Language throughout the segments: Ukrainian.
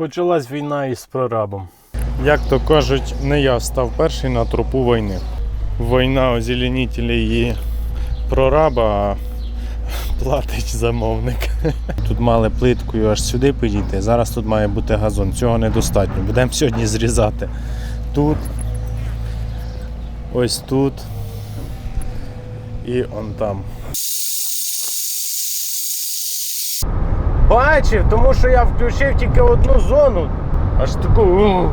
Почалась війна із прорабом. Як то кажуть, не я став перший на тропу війни. Війна озеленителей і прораба, а платить замовник. Тут мали плиткою аж сюди підійти. Зараз тут має бути газон. Цього недостатньо. Будемо сьогодні зрізати. Тут, ось тут і он там. Бачив, тому що я включив тільки одну зону. Аж таку.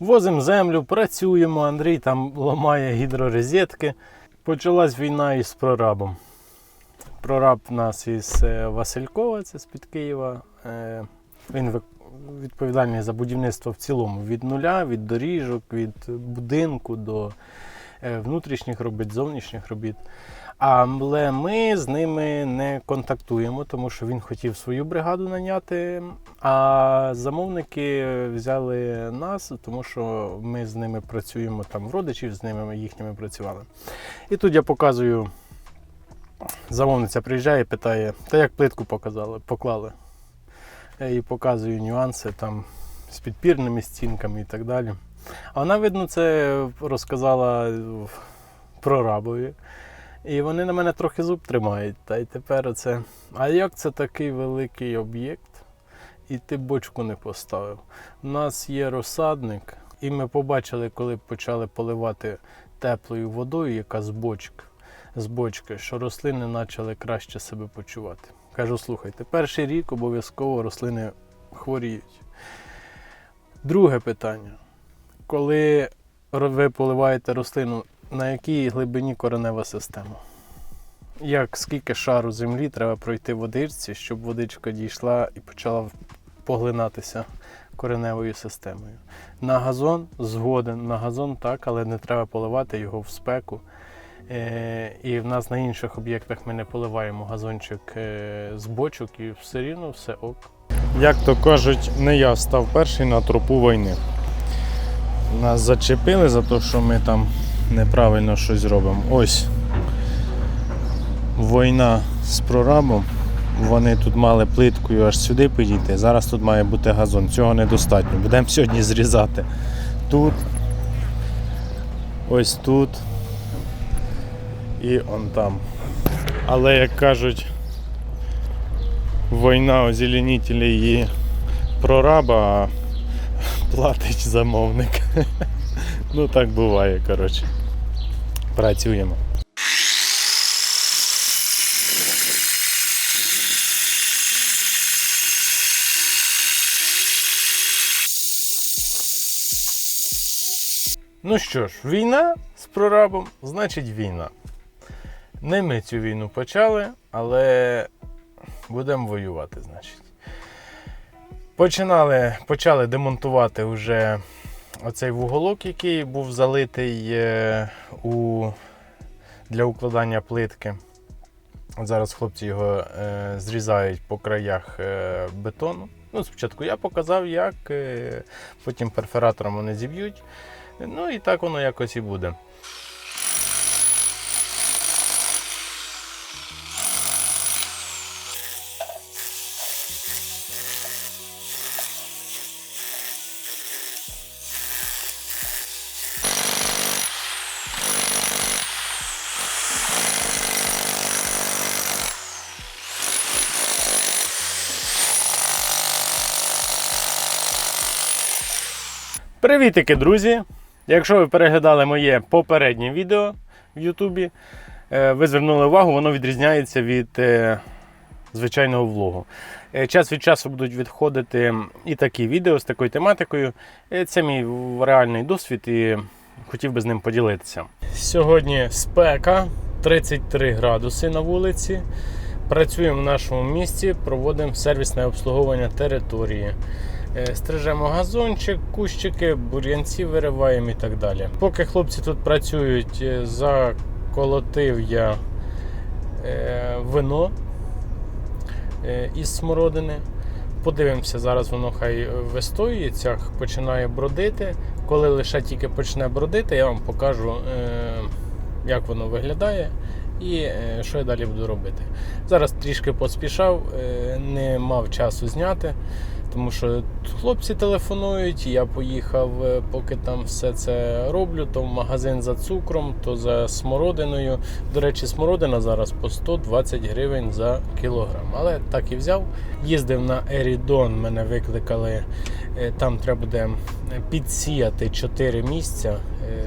Возимо землю, працюємо. Андрій там ламає гідророзетки. Почалась війна із прорабом. Прораб в нас із е, Василькова, це з-під Києва. Е, Він відповідальний за будівництво в цілому від нуля, від доріжок, від будинку до е, внутрішніх робіт, зовнішніх робіт. Але ми з ними не контактуємо, тому що він хотів свою бригаду наняти. А замовники взяли нас, тому що ми з ними працюємо там в родичів, з ними ми їхніми працювали. І тут я показую. Замовниця приїжджає і питає, та як плитку показали, поклали. Я їй показую нюанси там з підпірними стінками і так далі. А вона, видно, це розказала прорабові. І вони на мене трохи зуб тримають. Та й тепер оце. А як це такий великий об'єкт, і ти бочку не поставив? У нас є розсадник, і ми побачили, коли почали поливати теплою водою, яка з бочки, з бочки, що рослини почали краще себе почувати. Кажу, слухайте, перший рік обов'язково рослини хворіють. Друге питання. Коли ви поливаєте рослину, на якій глибині коренева система? Як скільки шару землі треба пройти водичці, щоб водичка дійшла і почала поглинатися кореневою системою? На газон згоден, на газон так, але не треба поливати його в спеку. Е, і в нас на інших об'єктах ми не поливаємо газончик е, з бочок і все рівно все ок. Як то кажуть, не я став перший на тропу війни. Нас зачепили за те, що ми там неправильно щось робимо. Ось війна з прорабом. Вони тут мали плиткою аж сюди підійти. Зараз тут має бути газон. Цього недостатньо. Будемо сьогодні зрізати. Тут, ось тут і он там. Але як кажуть, війна озеленителей і прораба, платить замовник. Ну так буває, коротше. Працюємо. Ну що ж, війна з прорабом, значить війна. Не ми цю війну почали, але будемо воювати, значить. Починали, почали демонтувати вже оцей вуголок, який був залитий е, у, для укладання плитки. Зараз хлопці його е, зрізають по краях е, бетону. Ну, спочатку я показав, як, е, потім перфоратором вони зіб'ють. Ну і так воно якось і буде. Привітики, друзі! Якщо ви переглядали моє попереднє відео в Ютубі, е, ви звернули увагу, воно відрізняється від е, звичайного влогу. Е, Час від часу будуть відходити і такі відео з такою тематикою. Це мій реальний досвід і хотів би з ним поділитися. Сьогодні спека 33 градуси на вулиці. Працюємо в нашому місті, проводимо сервісне обслуговування території. Е, Стрижемо газончик, кущики, бур'янці вириваємо і так далі. Поки хлопці тут працюють, е, заколотив я е, вино із смородини. Подивимося, зараз воно хай вистоюється, починає бродити. Коли лише тільки почне бродити, я вам покажу, як воно виглядає і що я далі буду робити. Зараз трішки поспішав, не мав часу зняти, тому що хлопці телефонують. Я поїхав, е, поки там все це роблю, то в магазин за цукром, то за смородиною. До речі, смородина зараз по 120 гривень за кілограм. Але так і взяв. Їздив на Ерідон, мене викликали. е, Там треба буде підсіяти 4 місця. Е,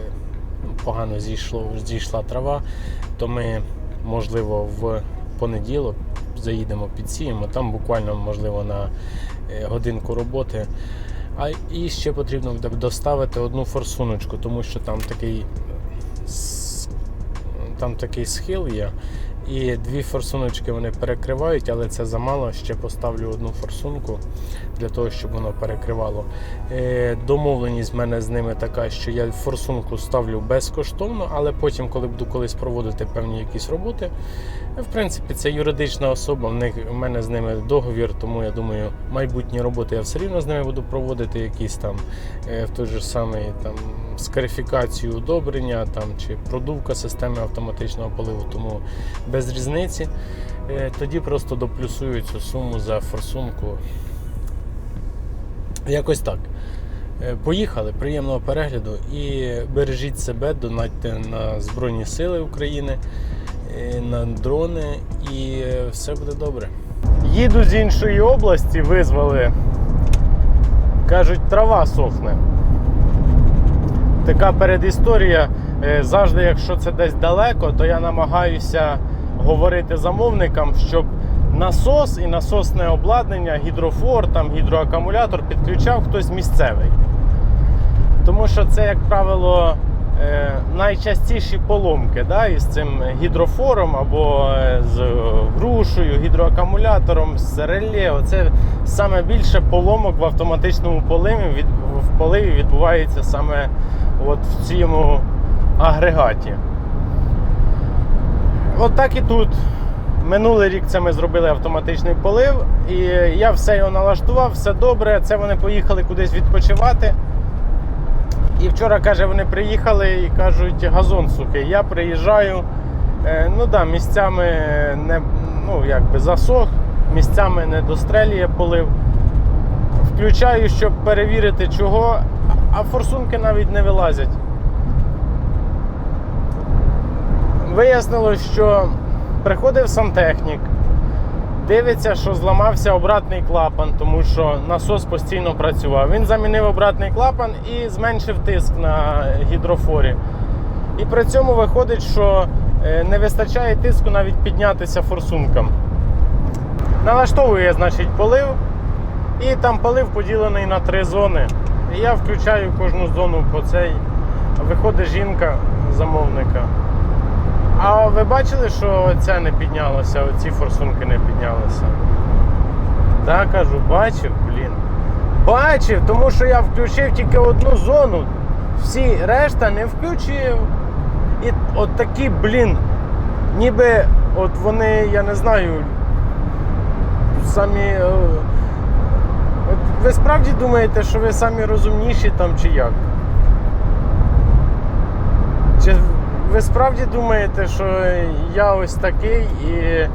ну, Погано зійшло, зійшла трава, то ми, можливо, в понеділок заїдемо, підсіємо. Там буквально, можливо, на е, годинку роботи. А і ще потрібно доставити одну форсуночку, тому що там такий, там такий схил є. І дві форсуночки вони перекривають, але це замало. Ще поставлю одну форсунку для того, щоб воно перекривало. Е, Домовленість в мене з ними така, що я форсунку ставлю безкоштовно, але потім, коли буду колись проводити певні якісь роботи, е, в принципі, це юридична особа. В них в мене з ними договір, тому я думаю, майбутні роботи я все рівно з ними буду проводити якісь там е, в той же самий там скарифікацію удобрення там чи продувка системи автоматичного поливу, тому без різниці. Е, Тоді просто доплюсую цю суму за форсунку. Якось так. Е, Поїхали, приємного перегляду і бережіть себе, донатьте на Збройні Сили України, е, на дрони, і все буде добре. Їду з іншої області, визвали. Кажуть, трава сохне. Така передісторія. Завжди, якщо це десь далеко, то я намагаюся говорити замовникам, щоб насос і насосне обладнання, гідрофор, там, гідроакумулятор підключав хтось місцевий. Тому що це, як правило, е, найчастіші поломки да, із цим гідрофором або е, з грушею, гідроакумулятором, з реле. Оце саме більше поломок в автоматичному поливі, в поливі відбувається саме от в цьому агрегаті. От так і тут. Минулий рік це ми зробили автоматичний полив, і я все його налаштував, все добре. Це вони поїхали кудись відпочивати. І вчора, каже, вони приїхали і кажуть, газон сухий. Я приїжджаю. Е, ну да, місцями не ну, якби засох, місцями не дострелює полив. Включаю, щоб перевірити чого, а форсунки навіть не вилазять. Вияснилось, що приходив сантехнік, дивиться, що зламався обратний клапан, тому що насос постійно працював. Він замінив обратний клапан і зменшив тиск на гідрофорі. І при цьому виходить, що е, не вистачає тиску навіть піднятися форсункам. Налаштовує, значить, полив, і там полив поділений на три зони. І я включаю кожну зону по цей. Виходить жінка замовника. А ви бачили, що це не піднялося, оці форсунки не піднялися? Так, кажу, бачив, блін. Бачив, тому що я включив тільки одну зону, всі решта не включив. І от такі, блін, ніби от вони, я не знаю, самі. е, От ви справді думаєте, що ви самі розумніші там чи як? Чи ви справді думаєте, що я ось такий і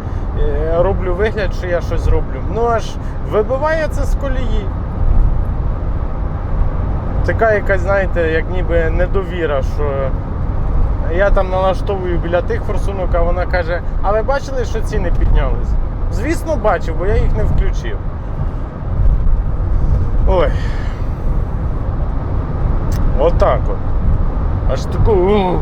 роблю вигляд, що я щось роблю? Ну аж вибиває це з колії. Така якась, знаєте, як ніби недовіра, що я там налаштовую біля тих форсунок, а вона каже, а ви бачили, що ціни піднялись? Звісно, бачив, бо я їх не включив. Ой. Отак от. Аж таку.